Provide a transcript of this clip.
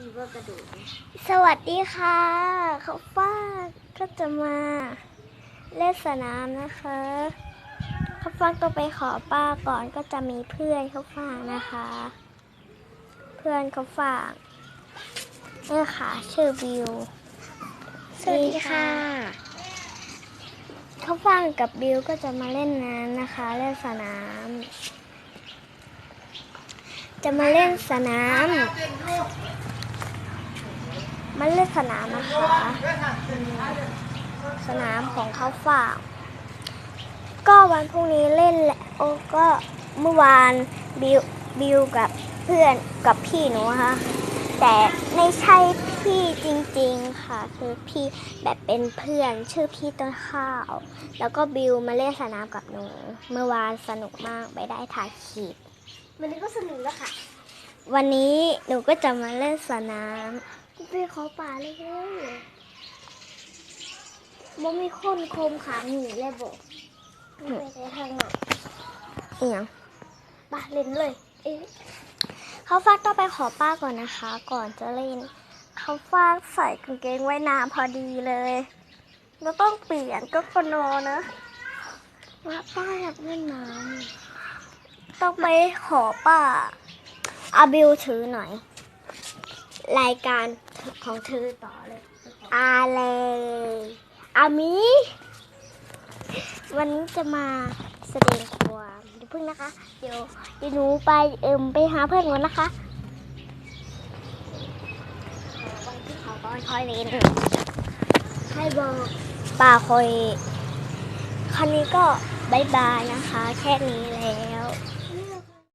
ซีเวอร์กระดูกไหมสวัสดีค่ะเขาฟ้ากก็จะมาเล่นสนามนะคะเขาฟ้ากต้องไปขอป้าก่อนก็จะมีเพื่อนเขาฝากนะคะ เพื่อนเขาฝากนี่ค่ะ ชื่อบิวสวัสดีค่ะเขาฟังกับบิวก็จะมาเล่นน้ำนะคะ เล่นสนาม จะมาเล่นสนาม มาเล่นสนามนะคะสนามของเขาฝาก ก็วันพรุ่งนี้เล่นแหละโอ้ก็เมื่อวานบิวบิวกับเพื่อนกับพี่หนูนะคะแต่ไม่ใช่พี่จริงๆค่ะ คือพี่แบบเป็นเพื่อนชื่อพี่ต้นข้าว แล้วก็บิวมาเล่นสนามกับหนู เมื่อวานสนุกมากไปได้ถ่ายคลิปวันนี้ก็สนุกแล้วค่ะ วันนี้หนูก็จะมาเล่นสนาม ไปขอป่าเลยเว้ยมันมีคนโคมขาหนีเลยบอกไปไปทางไหนเอียงป้าเล่นเลยเอ๊ะเขาฟากต้องไปขอป้าก่อนนะคะ ก่อนจะเล่น เขาฟากใส่กางเกงไว้น้ำพอดีเลยเราต้องเปลี่ยนก็ปนอนะว่าป้าอยากเล่นน้ำต้องไปขอป้าอาบิวถือหน่อย รายการ ของเธอต่อเลยอาเลยอามีวันนี้จะมาแสดงความเดี๋ยวพึ่งนะคะ เดี๋ยวเดี๋ยวหนูไปเอิมไปหาเพื่อนก่อนนะคะวันที่เขาก็คอยเล่นให้บอกป่าคอยคันนี้ก็บายบายนะคะ แค่นี้แล้ว